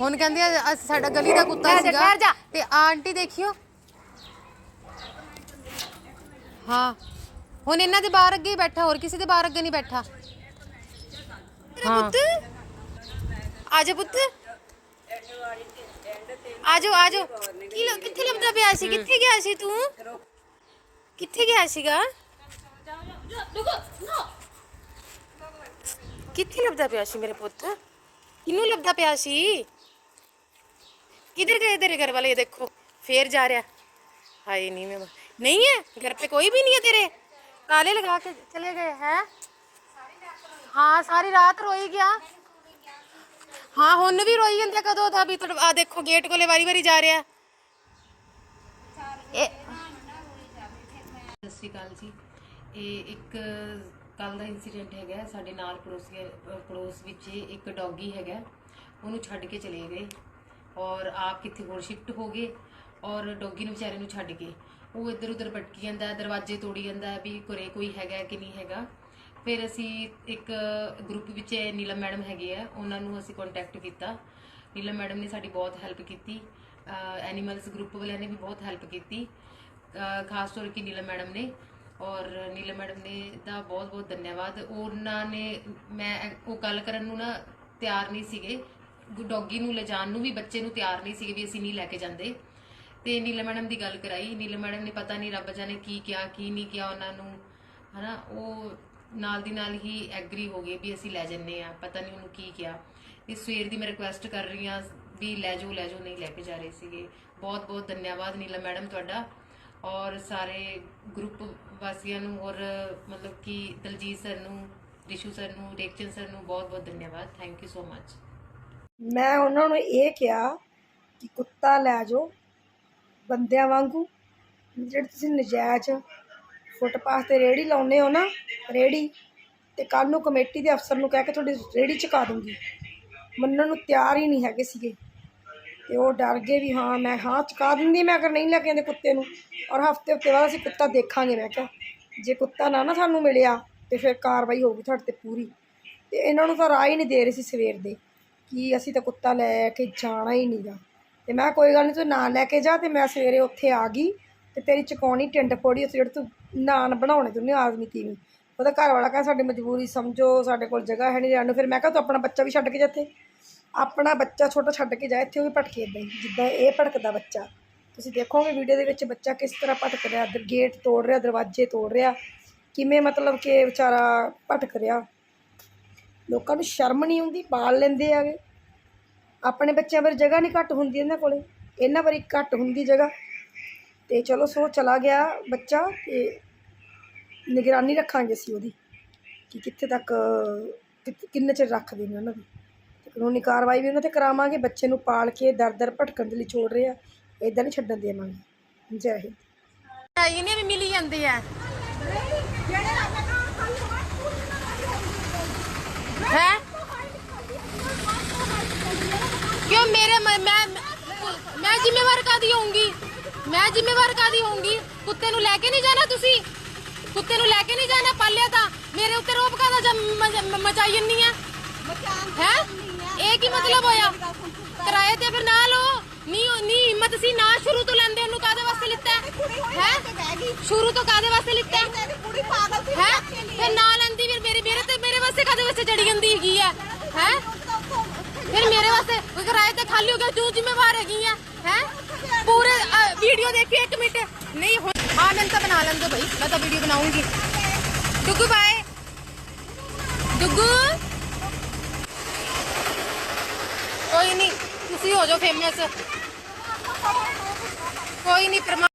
ਹੁਣ ਕਹਿੰਦੀ ਆ ਅਸੀਂ ਸਾਡਾ ਗਲੀ ਦਾ ਕੁੱਤਾ ਠਹਿਰ ਜਾ, ਸੀਗਾ। ਠਹਿਰ ਜਾ। ਤੇ ਆਂਟੀ ਦੇਖਿਓ। ਹਾਂ। ਹੁਣ ਇਹਨਾਂ ਦੇ ਬਾਹਰ ਅੱਗੇ ਹੀ ਬੈਠਾ ਹੋਰ ਕਿਸੇ ਦੇ ਬਾਹਰ ਅੱਗੇ ਨਹੀਂ ਬੈਠਾ। ਹਾਂ ਪੁੱਤ। ਆ ਜਾ ਪੁੱਤ। ਆ ਜਾ ਆ ਜਾ। ਕੀ ਲ- ਕਿੱਥੇ ਲੱਭਦਾ ਪਿਆ ਸੀ? ਕਿੱਥੇ ਗਿਆ ਸੀ ਤੂੰ? ਕਿੱਥੇ ਗਿਆ ਸੀਗਾ? ਕਿੱਥੇ ਲੱਭਦਾ ਪਿਆ ਸੀ ਮੇਰੇ ਪੁੱਤ? ਕਿਹਨੂੰ ਲੱਭਦਾ ਪਿਆ ਸੀ? ਕਿਧਰ ਗਏ ਤੇਰੇ ਘਰ ਵਾਲੇ ਇਹ ਦੇਖੋ ਫੇਰ ਜਾ ਰਿਹਾ ਹਾਏ ਨਹੀਂ ਮੈਂ नहीं है घर पे कोई भी नहीं है तेरे ताले लगा के चले गए हैं ਹਾਂ ਸਾਰੀ ਰਾਤ ਰੋਈ ਗਿਆ ਹਾਂ ਹੁਣ ਵੀ ਰੋਈ ਜਾਂਦੇ ਕਦੋਂ ਦਾ ਵੀ ਆ ਦੇਖੋ ਗੇਟ ਕੋਲੇ ਵਾਰੀ ਵਾਰੀ ਜਾ ਰਿਹਾ ਇਹ ਸਤਿ ਸ਼੍ਰੀ ਅਕਾਲ ਜੀ ਇਹ ਇੱਕ ਕੱਲ ਦਾ ਇਨਸੀਡੈਂਟ ਹੈਗਾ ਸਾਡੇ ਨਾਲ ਪੜੋਸ ਪੜੋਸ ਵਿੱਚ ਇੱਕ ਡੌਗੀ ਹੈਗਾ ਉਹਨੂੰ ਛੱਡ ਕੇ ਚਲੇ ਗਏ ਔਰ ਆਪ ਕਿੱਥੇ ਹੋਰ ਸ਼ਿਫਟ ਹੋ ਗਏ ਔਰ ਡੋਗੀ ਨੂੰ ਵਿਚਾਰੇ ਨੂੰ ਛੱਡ ਕੇ। ਉਹ ਇੱਧਰ ਉੱਧਰ ਭਟਕੀ ਜਾਂਦਾ, ਦਰਵਾਜ਼ੇ ਤੋੜੀ ਜਾਂਦਾ ਵੀ ਘਰੇ ਕੋਈ ਹੈਗਾ ਕਿ ਨਹੀਂ ਹੈਗਾ। ਫਿਰ ਅਸੀਂ ਇੱਕ ਗਰੁੱਪ ਵਿੱਚ ਨੀਲਮ ਮੈਡਮ ਹੈਗੇ ਆ, ਉਹਨਾਂ ਨੂੰ ਅਸੀਂ ਕੰਟੈਕਟ ਕੀਤਾ। ਨੀਲਮ ਮੈਡਮ ਨੇ ਸਾਡੀ ਬਹੁਤ ਹੈਲਪ ਕੀਤੀ। ਐਨੀਮਲਸ ਗਰੁੱਪ ਵਾਲਿਆਂ ਨੇ ਵੀ ਬਹੁਤ ਹੈਲਪ ਕੀਤੀ। ਖਾਸ ਤੌਰ ਕਿ ਨੀਲਮ ਮੈਡਮ ਨੇ। ਔਰ ਨੀਲਮ ਮੈਡਮ ਨੇ ਦਾ ਬਹੁਤ ਬਹੁਤ ਧੰਨਵਾਦ। ਉਹਨਾਂ ਨੇ ਮੈਂ ਉਹ ਗੱਲ ਕਰਨ ਨੂੰ ਨਾ ਤਿਆਰ ਨਹੀਂ ਸੀਗੇ। ਡੌਗੀ ਨੂੰ ਲਿਜਾਣ ਨੂੰ ਵੀ ਬੱਚੇ ਨੂੰ ਤਿਆਰ ਨਹੀਂ ਸੀਗੇ ਵੀ ਅਸੀਂ ਨਹੀਂ ਲੈ ਕੇ ਜਾਂਦੇ। ਤੇ ਨੀਲਾ ਮੈਡਮ ਦੀ ਗੱਲ ਕਰਾਈ। ਨੀਲਾ ਮੈਡਮ ਨੇ ਪਤਾ ਨਹੀਂ ਰੱਬ ਜਾਣੇ ਕੀ ਕਿਹਾ, ਕੀ ਨਹੀਂ ਕਿਹਾ ਉਹਨਾਂ ਨੂੰ। ਹਨਾ, ਉਹ ਨਾਲ ਦੀ ਨਾਲ ਹੀ ਐਗਰੀ ਹੋ ਗਏ ਵੀ ਅਸੀਂ ਲੈ ਜੰਨੇ ਆ ਪਤਾ ਨਹੀਂ ਉਹਨੂੰ ਕੀ ਕਿਹਾ। ਇਸ ਸਵੇਰ ਦੀ ਮੈਂ ਰਿਕੁਐਸਟ ਕਰ ਰਹੀ ਹਾਂ ਵੀ ਲੈ ਜਾਓ ਲੈ ਜਾਓ, ਨਹੀਂ ਲੈ ਕੇ ਜਾ ਰਹੇ ਸੀਗੇ। ਬਹੁਤ ਬਹੁਤ ਧੰਨਵਾਦ ਨੀਲਾ ਮੈਡਮ ਤੁਹਾਡਾ। ਔਰ ਸਾਰੇ ਗਰੁੱਪ ਵਾਸੀਆਂ ਨੂੰ ਔਰ ਮਤਲਬ ਕਿ ਦਲਜੀਤ ਸਰ ਨੂੰ, ਰਿਸ਼ੂ ਸਰ ਨੂੰ ਰੇਕਚਨ ਸਰ ਨੂੰ ਬਹੁਤ ਬਹੁਤ ਧੰਨਵਾਦ। ਥੈਂਕ ਯੂ ਸੋ ਮਚ ਮੈਂ ਉਹਨਾਂ ਨੂੰ ਇਹ ਕਿਹਾ ਕਿ ਕੁੱਤਾ ਲੈ ਜਾਓ ਬੰਦਿਆਂ ਵਾਂਗੂ। ਜਿਹੜੇ ਤੁਸੀਂ ਨਜਾਇਜ਼ ਫੁੱਟਪਾਥ ਤੇ ਰੇੜੀ ਲਾਉਨੇ ਹੋ ਨਾ, ਰੇੜੀ, ਤੇ ਕੱਲ ਨੂੰ ਕਮੇਟੀ ਦੇ ਅਫਸਰ ਨੂੰ ਕਹਿ ਕੇ ਤੁਹਾਡੀ ਰੇੜੀ ਚੁਕਾ ਦੂੰਗੀ। ਮੰਨਣ ਨੂੰ ਤਿਆਰ ਹੀ ਨਹੀਂ ਹੈਗੇ ਸੀਗੇ। ਤੇ ਉਹ ਡਰ ਗਏ ਵੀ ਹਾਂ, ਮੈਂ ਹਾਂ ਚੁਕਾ ਦਿੰਦੀ ਮੈਂ ਅਗਰ ਨਹੀਂ ਲੈ ਕੇ ਆਂਦੇ ਕੁੱਤੇ ਨੂੰ। ਔਰ ਹਫ਼ਤੇ ਹਫ਼ਤੇ ਬਾਅਦ ਅਸੀਂ ਕੁੱਤਾ ਦੇਖਾਂਗੇ, ਮੈਂ ਕਿਹਾ, ਜੇ ਕੁੱਤਾ ਨਾ ਨਾ ਸਾਨੂੰ ਮਿਲਿਆ ਤੇ ਫਿਰ ਕਾਰਵਾਈ ਹੋਊਗੀ ਤੁਹਾਡੇ ਤੇ ਪੂਰੀ। ਤੇ ਇਹਨਾਂ ਨੂੰ ਤਾਂ ਰਾਹ ਹੀ ਨਹੀਂ ਦੇ ਰਹੇ ਸੀ ਸਵੇਰ ਦੇ। ਕਿ ਅਸੀਂ ਤਾਂ ਕੁੱਤਾ ਲੈ ਕੇ ਜਾਣਾ ਹੀ ਨਹੀਂਗਾ ਤੇ ਮੈਂ ਕਿਹਾ, ਕੋਈ ਗੱਲ ਨਹੀਂ ਤੂੰ ਨਾ ਲੈ ਕੇ ਜਾ ਤੇ ਮੈਂ ਸਵੇਰੇ ਉੱਥੇ ਆ ਗਈ ਤੇ ਤੇਰੀ ਚਕਾਉਣੀ ਟਿੰਡ ਫੋੜੀ ਉੱਥੇ ਜਿਹੜੇ ਤੂੰ ਨਾਨ ਬਣਾਉਣੇ ਤੂੰ ਆਦਮੀ ਤੀਵੀਂ ਉਹਦਾ ਘਰ ਵਾਲਾ ਕਹਿੰਦਾ, ਸਾਡੀ ਮਜਬੂਰੀ ਸਮਝੋ, ਸਾਡੇ ਕੋਲ ਜਗ੍ਹਾ ਹੈ ਨਹੀਂ ਰਹਿਣ ਨੂੰ। ਫਿਰ ਮੈਂ ਕਿਹਾ, ਤੂੰ ਆਪਣਾ ਬੱਚਾ ਵੀ ਛੱਡ ਕੇ ਜਾ ਇੱਥੇ? ਆਪਣਾ ਬੱਚਾ ਛੋਟਾ ਛੱਡ ਕੇ ਜਾ, ਇੱਥੇ ਉਹ ਵੀ ਭਟਕੇ ਏਦਾਂ ਹੀ, ਜਿੱਦਾਂ ਇਹ ਭਟਕਦਾ ਬੱਚਾ। ਤੁਸੀਂ ਦੇਖੋਗੇ ਵੀਡੀਓ ਦੇ ਵਿੱਚ ਬੱਚਾ ਕਿਸ ਤਰ੍ਹਾਂ ਭਟਕ ਰਿਹਾ ਗੇਟ ਤੋੜ ਰਿਹਾ, ਦਰਵਾਜ਼ੇ ਤੋੜ ਰਿਹਾ। ਕਿਵੇਂ ਮਤਲਬ ਕਿ ਵਿਚਾਰਾ ਭਟਕ ਰਿਹਾ। ਲੋਕਾਂ ਨੂੰ ਸ਼ਰਮ ਨਹੀਂ ਆਉਂਦੀ, ਪਾਲ ਲੈਂਦੇ ਆਗੇ ਆਪਣੇ ਬੱਚਿਆਂ ਬਾਰੇ ਜਗ੍ਹਾ ਨਹੀਂ ਘੱਟ ਹੁੰਦੀ ਇਹਨਾਂ ਕੋਲੇ। ਇਹਨਾਂ ਬਾਰੇ ਘੱਟ ਹੁੰਦੀ ਜਗ੍ਹਾ। ਤੇ ਚਲੋ ਸੋ ਚਲਾ ਗਿਆ ਬੱਚਾ ਤੇ ਨਿਗਰਾਨੀ ਰੱਖਾਂਗੇ ਅਸੀਂ ਉਹਦੀ ਕਿ ਕਿੱਥੇ ਤੱਕ ਕਿੰਨੇ ਚਿਰ ਰੱਖਦੇ ਨੇ ਉਹਨਾਂ ਦੀ। ਤੇ ਕਾਨੂੰਨੀ ਕਾਰਵਾਈ ਵੀ ਉਹਨਾਂ ਤੇ ਕਰਾਵਾਂਗੇ। ਬੱਚੇ ਨੂੰ ਪਾਲ ਕੇ ਦਰ ਦਰ ਭਟਕਣ ਦੇ ਲਈ ਛੋੜ ਰਹੇ ਆ। ਇਦਾਂ ਨਹੀਂ ਛੱਡਣ ਦੇਵਾਂਗੇ। ਜੈ ਹਿੰਦ। ਇਹਨੇ ਵੀ ਮਿਲੀ ਜਾਂਦੇ ਆ ਹੈ क्यों मेरे म- मैं मैं जिम्मेवार कादी होऊंगी मैं जिम्मेवार कादी होऊंगी ਕੁੱਤੇ ਨੂੰ ਲੈ ਕੇ ਨਹੀਂ ਜਾਣਾ ਤੁਸੀਂ ਕੁੱਤੇ ਨੂੰ ਲੈ ਕੇ ਨਹੀਂ ਜਾਣਾ ਪਾਲਿਆ ਤਾਂ ਮੇਰੇ ਉੱਤੇ ਰੋਪ ਕਾਦਾ ਜਮ ਮਚਾਈ ਜੰਨੀ ਆ ਹੈ ਇਹ ਕੀ ਮਤਲਬ ਹੋਇਆ ਕਿਰਾਏ ਤੇ ਫਿਰ ਨਾ ਲਓ ਨਹੀਂ ਨਹੀਂ ਹਿੰਮਤ ਸੀ ਨਾ ਸ਼ੁਰੂ ਤੋਂ ਲੈਂਦੇ ਉਹਨੂੰ ਕਾਦੇ ਵਾਸਤੇ ਲਿੱਤਾ ਹੈ ਸ਼ੁਰੂ ਤੋਂ ਕਾਦੇ ਵਾਸਤੇ ਲਿੱਤਾ ਹੈ ਫਿਰ ਨਾ ਲੈਂਦੀ ਫਿਰ ਮੇਰੇ ਮੇਰੇ ਤੇ ਮੇਰੇ ਵਾਸਤੇ ਕਾਦੇ ਵਾਸਤੇ ਜੜੀ ਜਾਂਦੀ ਹੈਗੀ ਆ ਹੈ ਫਿਰ ਮੇਰੇ ਵਾਸਤੇ ਉਹ ਕਿਰਾਏ ਤੇ ਖਾਲੀ ਹੋ ਗਿਆ ਤੂੰ ਜ਼ਿੰਮੇਵਾਰ ਹੈਗੀ ਆ ਹੈ ਪੂਰੇ ਵੀਡੀਓ ਦੇਖੀ ਇੱਕ ਮਿੰਟ ਨਹੀਂ ਹੁਣ ਹਾਂ ਮੈਂ ਤਾਂ ਬਣਾ ਲੈਂਦੇ ਭਾਈ ਮੈਂ ਤਾਂ ਵੀਡੀਓ ਬਣਾਉਂਗੀ ਡੁੱਗੂ ਬਾਏ ਡੁੱਗੂ ਕੋਈ ਨਹੀਂ ਤੁਸੀਂ ਹੋ ਜਾਓ ਫੇਮਸ ਕੋਈ ਨਹੀਂ ਪਰਮਾ